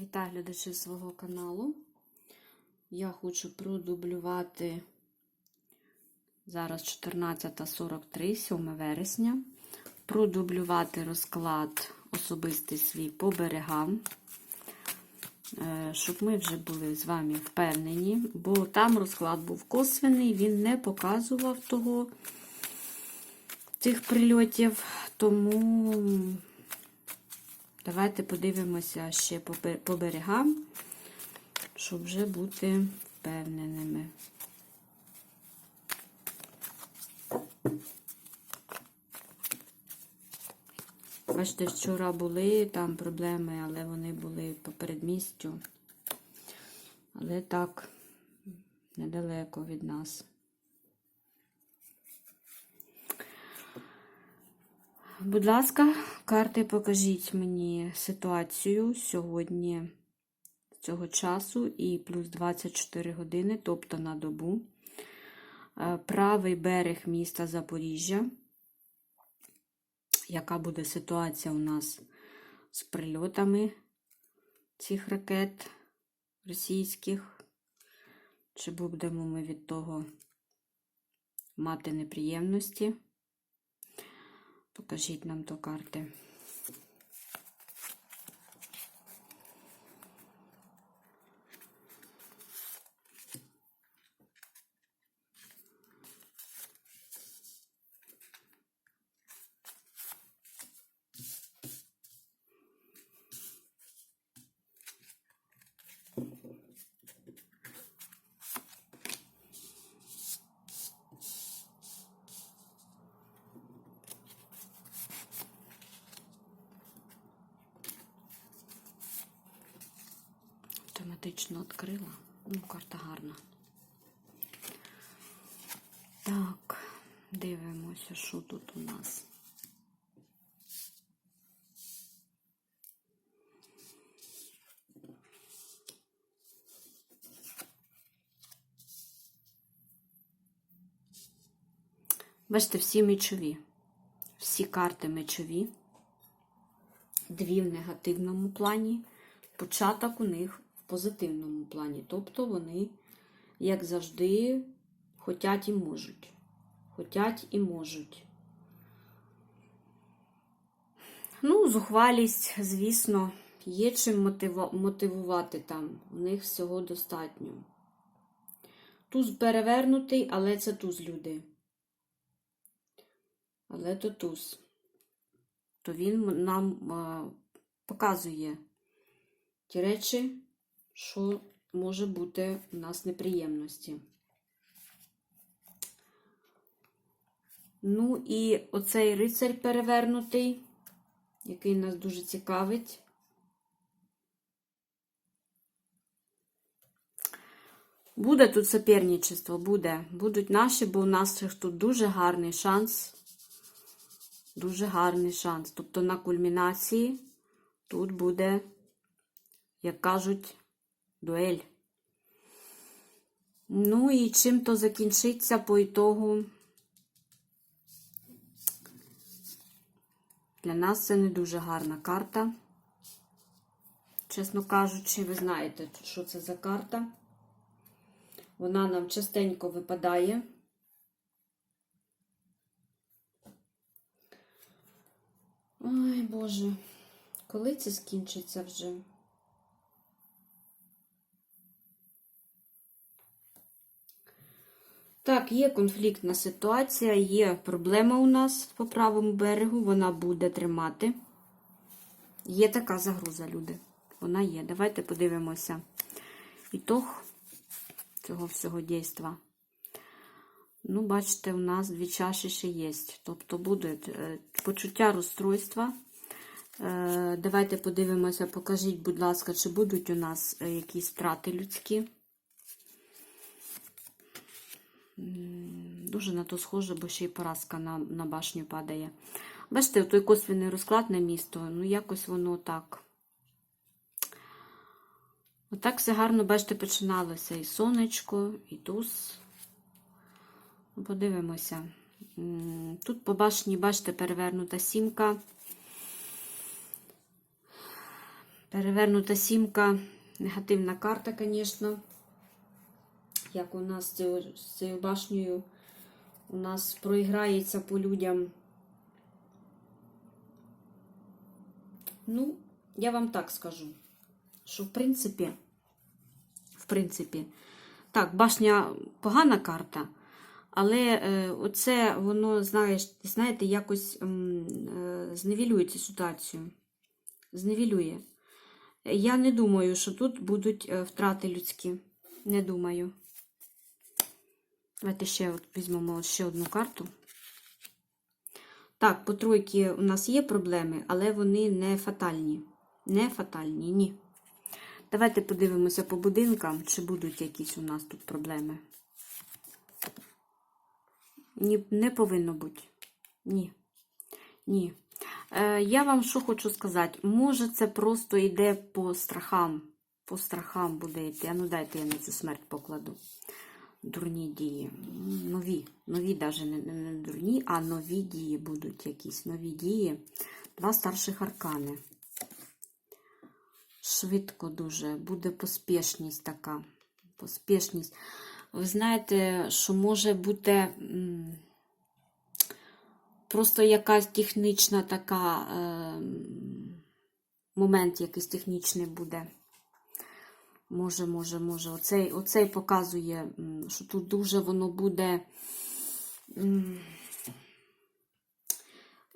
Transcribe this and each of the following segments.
Вітаю глядачі свого каналу. Я хочу продублювати зараз 14.43, 7 вересня. Продублювати розклад особистий свій по берегам, е, щоб ми вже були з вами впевнені, бо там розклад був косвений, він не показував того цих прильотів, тому. Давайте подивимося ще по, берегам, щоб вже бути впевненими. Бачите, вчора були там проблеми, але вони були по передмістю. Але так, недалеко від нас. Будь ласка, карти, покажіть мені ситуацію сьогодні цього часу і плюс 24 години, тобто на добу. Е, Правий берег міста Запоріжжя. Яка буде ситуація у нас з прильотами цих ракет російських? Чи будемо ми від того мати неприємності? Покажіть нам до карти. Автоматично відкрила. Ну, карта гарна. Так, дивимося, що тут у нас. Бачите, всі мечові. Всі карти мечові. Дві в негативному плані. Початок у них в позитивному плані. Тобто вони, як завжди, хотять і можуть. Хотять і можуть. Ну, зухвалість, звісно, є чим мотивувати там. У них всього достатньо. Туз перевернутий, але це туз люди. Але то туз. То він нам а, показує ті речі, що може бути у нас неприємності. Ну, і оцей рицарь перевернутий, який нас дуже цікавить. Буде тут соперничество, буде. Будуть наші, бо у нас тут дуже гарний шанс. Дуже гарний шанс. Тобто на кульмінації тут буде як кажуть, дуель. Ну і чим то закінчиться по ітогу. Для нас це не дуже гарна карта. Чесно кажучи, ви знаєте, що це за карта. Вона нам частенько випадає. Ой, Боже, коли це скінчиться вже? Так, є конфліктна ситуація, є проблема у нас по правому берегу, вона буде тримати. Є така загроза, люди. Вона є. Давайте подивимося ітог цього всього дійства. Ну, бачите, у нас дві чаші ще є. Тобто буде почуття розстройства. Е, давайте подивимося, покажіть, будь ласка, чи будуть у нас е, якісь втрати людські. Дуже на то схоже, бо ще й поразка на на башню падає. Бачите, той косвіний розклад на місто, ну якось воно так. Отак все гарно, бачите, починалося і сонечко, і туз. Ну, подивимося. Тут по башні, бачите, перевернута сімка. Перевернута сімка, негативна карта, звісно. Як у нас з цією, башнею у нас проіграється по людям. Ну, я вам так скажу, що в принципі, в принципі, так, башня погана карта, але е, оце воно, знаєш, знаєте, якось е, зневілює цю ситуацію. Зневілює. Я не думаю, що тут будуть е, втрати людські. Не думаю. Давайте ще візьмемо ще одну карту. Так, по тройки у нас є проблеми, але вони не фатальні. Не фатальні, ні. Давайте подивимося по будинкам, чи будуть якісь у нас тут проблеми. Ні, не повинно бути. Ні. Ні. Е, я вам що хочу сказати? Може, це просто йде по страхам. По страхам буде йти. А ну дайте я на цю смерть покладу. Дурні дії. Нові. Нові, навіть не, не, дурні, а нові дії будуть якісь. Нові дії. Два старших аркани. Швидко дуже. Буде поспішність така. Поспішність. Ви знаєте, що може бути. Просто якась технічна така е, момент якийсь технічний буде. Може, може, може. Оцей, оцей показує, що тут дуже воно буде.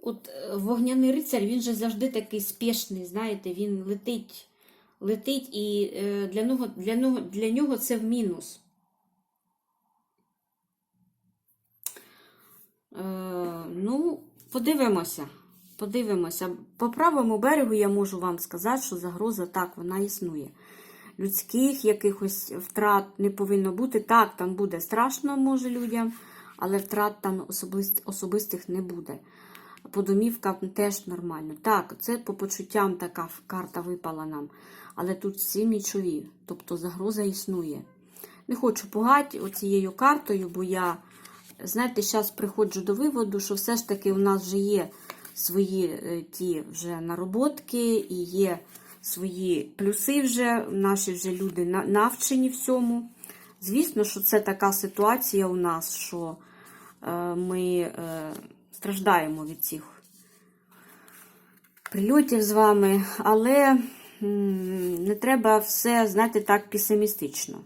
От е, вогняний рицар, він же завжди такий спішний, знаєте, він летить, летить, і е, для нього, для нього, для нього це в мінус. Е, ну, подивимося. Подивимося. По правому берегу я можу вам сказати, що загроза так, вона існує. Людських якихось втрат не повинно бути. Так, там буде страшно, може, людям, але втрат там особистих не буде. По домівкам теж нормально. Так, це по почуттям така карта випала нам. Але тут всі мічові, тобто загроза існує. Не хочу пугати оцією картою, бо я, знаєте, зараз приходжу до виводу, що все ж таки у нас вже є свої е, ті вже нароботки і є свої плюси вже, наші вже люди навчені всьому. Звісно, що це така ситуація у нас, що е, ми е, страждаємо від цих прильотів з вами, але не треба все, знаєте, так песимістично.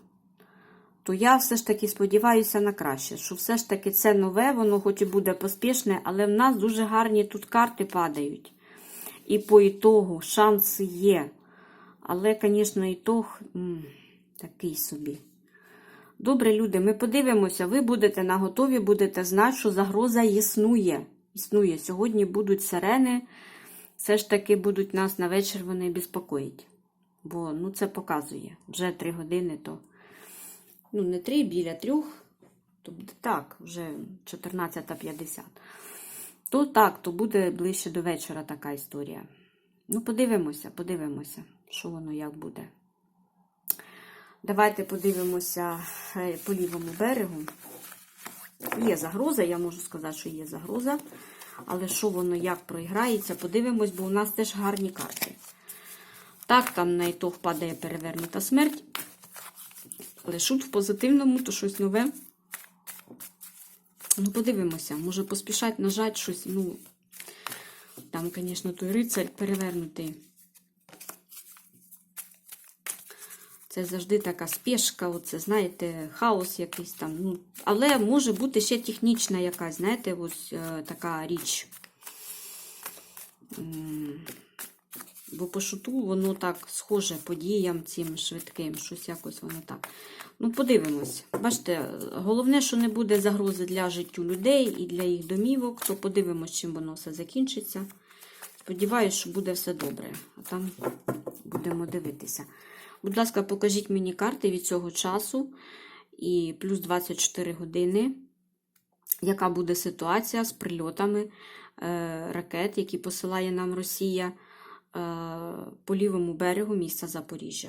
То я все ж таки сподіваюся на краще, що все ж таки це нове, воно хоч і буде поспішне, але в нас дуже гарні тут карти падають. І по ітогу шанси є. Але, звісно, ітог такий собі. Добре, люди, ми подивимося, ви будете наготові, будете знати, що загроза існує. Існує. Сьогодні будуть сирени, все ж таки будуть нас на вечір вони безпокоїть. Бо ну, це показує. Вже три години то. Ну, не три, біля трьох. Тобто так, вже 14.50. То так, то буде ближче до вечора така історія. Ну, подивимося, подивимося, що воно як буде. Давайте подивимося е, по лівому берегу. Є загроза, я можу сказати, що є загроза. Але що воно як проіграється, подивимось, бо у нас теж гарні карти. Так, там на ітог падає перевернута смерть. Але шут в позитивному, то щось нове. Ну, подивимося, може поспішать нажать щось. Ну, там, звісно, той рицарь перевернутий. Це завжди така спешка, оце, знаєте, хаос якийсь там. Ну, але може бути ще технічна якась, знаєте, ось е, така річ. Бо по шуту воно так схоже по діям цим швидким, щось якось воно так. Ну, подивимось. Бачите, головне, що не буде загрози для життю людей і для їх домівок, то подивимось, чим воно все закінчиться. Сподіваюсь, що буде все добре. А там будемо дивитися. Будь ласка, покажіть мені карти від цього часу і плюс 24 години. Яка буде ситуація з прильотами е, ракет, які посилає нам Росія по лівому берегу міста Запоріжжя?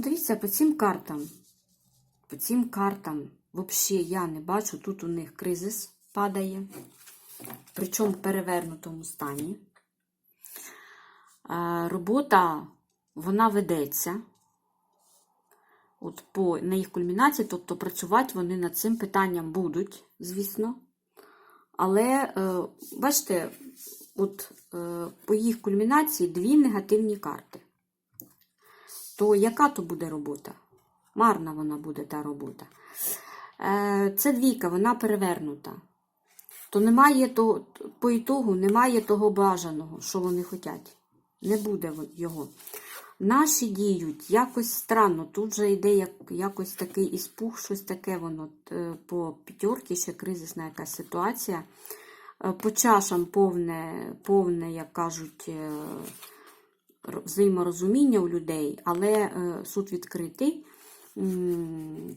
Дивіться, по цим картам. По цим картам взагалі я не бачу. Тут у них кризис падає. Причому в перевернутому стані. Е, Робота, вона ведеться. От по, на їх кульмінації, тобто працювати вони над цим питанням будуть, звісно. Але, е, бачите, от е, по їх кульмінації дві негативні карти. То яка то буде робота? Марна вона буде та робота. Е, це двійка, вона перевернута. То немає того, по ітогу немає того бажаного, що вони хочуть. Не буде його. Наші діють якось странно. Тут же йде як, якось такий іспух, щось таке воно е, по п'ятерки, ще кризисна якась ситуація. Е, По чашам повне, повне, як кажуть, взаєморозуміння у людей, але е, суд відкритий.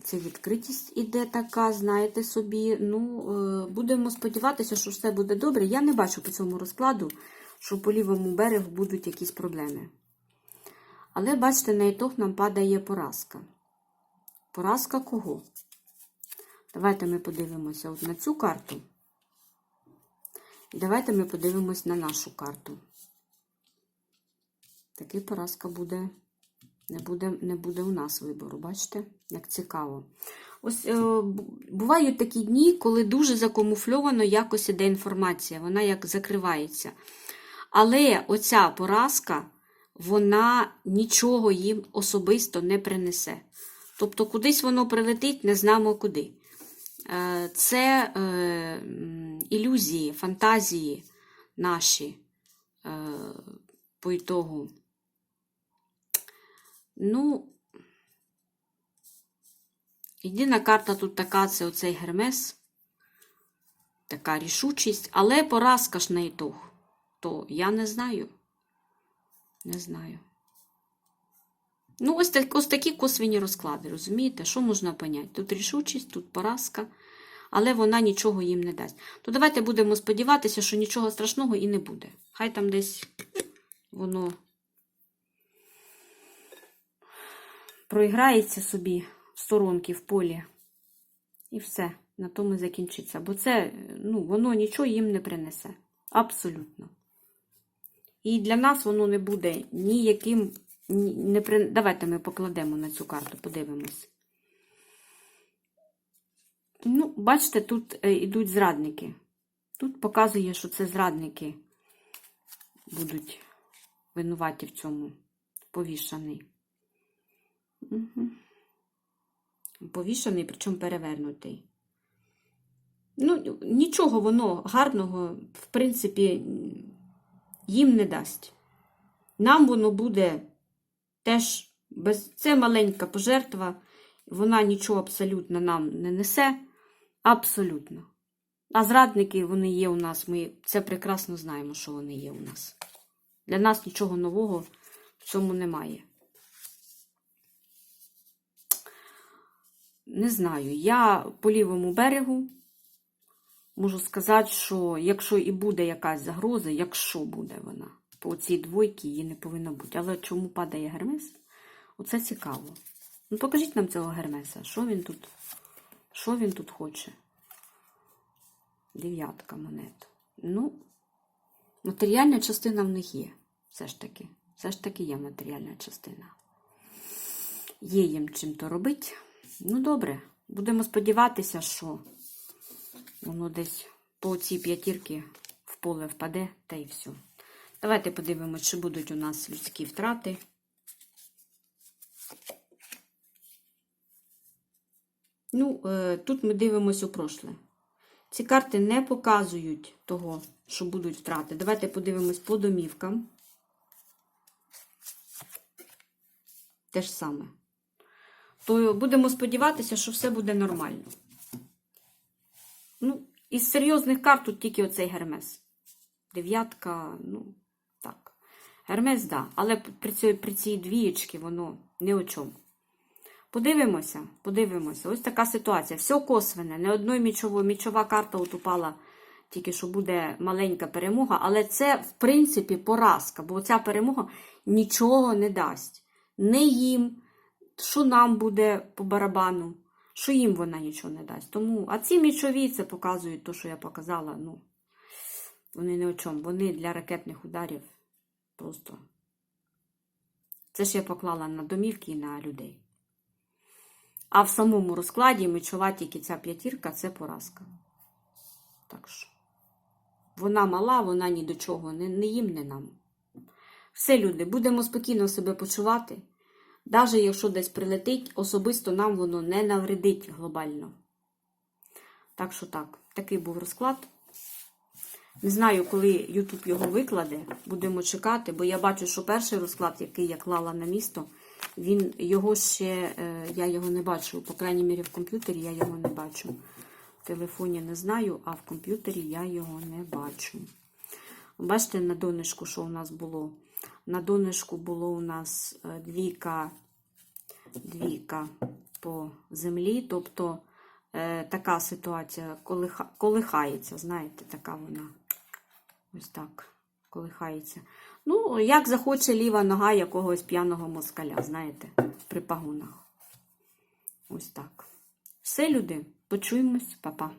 Це відкритість іде така, знаєте собі. Ну, е, будемо сподіватися, що все буде добре. Я не бачу по цьому розкладу, що по лівому берегу будуть якісь проблеми. Але бачите, на ітог нам падає поразка. Поразка кого? Давайте ми подивимося от на цю карту. І давайте ми подивимось на нашу карту. Таки поразка буде, не буде, не буде у нас вибору. Бачите, як цікаво. Ось е, бувають такі дні, коли дуже закамуфльовано якось іде інформація, вона як закривається. Але оця поразка, вона нічого їм особисто не принесе. Тобто, кудись воно прилетить, не знамо куди. Е, Це е, ілюзії, фантазії наші по ітогу. Ну, єдина карта тут така це оцей Гермес. Така рішучість, але поразка ж на ітог. То я не знаю. Не знаю. Ну, ось, так, ось такі косвіні розклади, розумієте? Що можна поняти? Тут рішучість, тут поразка, але вона нічого їм не дасть. То давайте будемо сподіватися, що нічого страшного і не буде. Хай там десь воно проіграється собі в сторонки в полі. І все, на тому закінчиться. Бо це, ну, воно нічого їм не принесе. Абсолютно. І для нас воно не буде ніяким. Ні, не при... Давайте ми покладемо на цю карту, подивимось. Ну, бачите, тут е, йдуть зрадники. Тут показує, що це зрадники будуть винуваті в цьому. Повішаний. Угу. Повішаний, причому перевернутий. Ну, нічого воно гарного, в принципі, їм не дасть. Нам воно буде теж без це маленька пожертва, вона нічого абсолютно нам не несе. Абсолютно. А зрадники вони є у нас. Ми це прекрасно знаємо, що вони є у нас. Для нас нічого нового в цьому немає. Не знаю, я по лівому берегу можу сказати, що якщо і буде якась загроза, якщо буде вона, по цій двойці її не повинно бути. Але чому падає Гермес? Оце цікаво. Ну, покажіть нам цього Гермеса. Що він тут? Що він тут хоче? Дев'ятка монет. Ну, матеріальна частина в них є. Все ж таки. Все ж таки є матеріальна частина. Є їм чим то робити. Ну, добре. Будемо сподіватися, що воно десь по цій п'ятірки в поле впаде, та й все. Давайте подивимося, чи будуть у нас людські втрати. Ну, е, тут ми дивимося у прошле. Ці карти не показують того, що будуть втрати. Давайте подивимось по домівкам. Те ж саме. То будемо сподіватися, що все буде нормально. Ну, із серйозних карт тут тільки оцей Гермес. Дев'ятка, ну, так. Гермес, да. Але при цій, при цій двієчці воно не о чому. Подивимося, подивимося. Ось така ситуація. Все косвене, не одної мічової. Мічова карта от упала, тільки що буде маленька перемога, але це, в принципі, поразка, бо ця перемога нічого не дасть. Не їм, що нам буде по барабану, що їм вона нічого не дасть. Тому, а ці мічові це показують те, що я показала. Ну, вони не о чому. Вони для ракетних ударів просто. Це ж я поклала на домівки і на людей. А в самому розкладі мечова тільки ця п'ятірка це поразка. Так що. Вона мала, вона ні до чого, не, не їм, не нам. Все, люди, будемо спокійно себе почувати. Навіть якщо десь прилетить, особисто нам воно не навредить глобально. Так що так, такий був розклад. Не знаю, коли YouTube його викладе, будемо чекати, бо я бачу, що перший розклад, який я клала на місто, він його ще, е, я його не бачу. По крайній мірі, в комп'ютері я його не бачу. В телефоні не знаю, а в комп'ютері я його не бачу. Бачите, на донышку, що у нас було? На донышку було у нас е, двійка, двійка по землі, тобто е, така ситуація колиха, колихається, знаєте, така вона. Ось так, колихається. Ну, як захоче ліва нога якогось п'яного москаля, знаєте, при пагунах. Ось так. Все, люди, почуємось, па-па.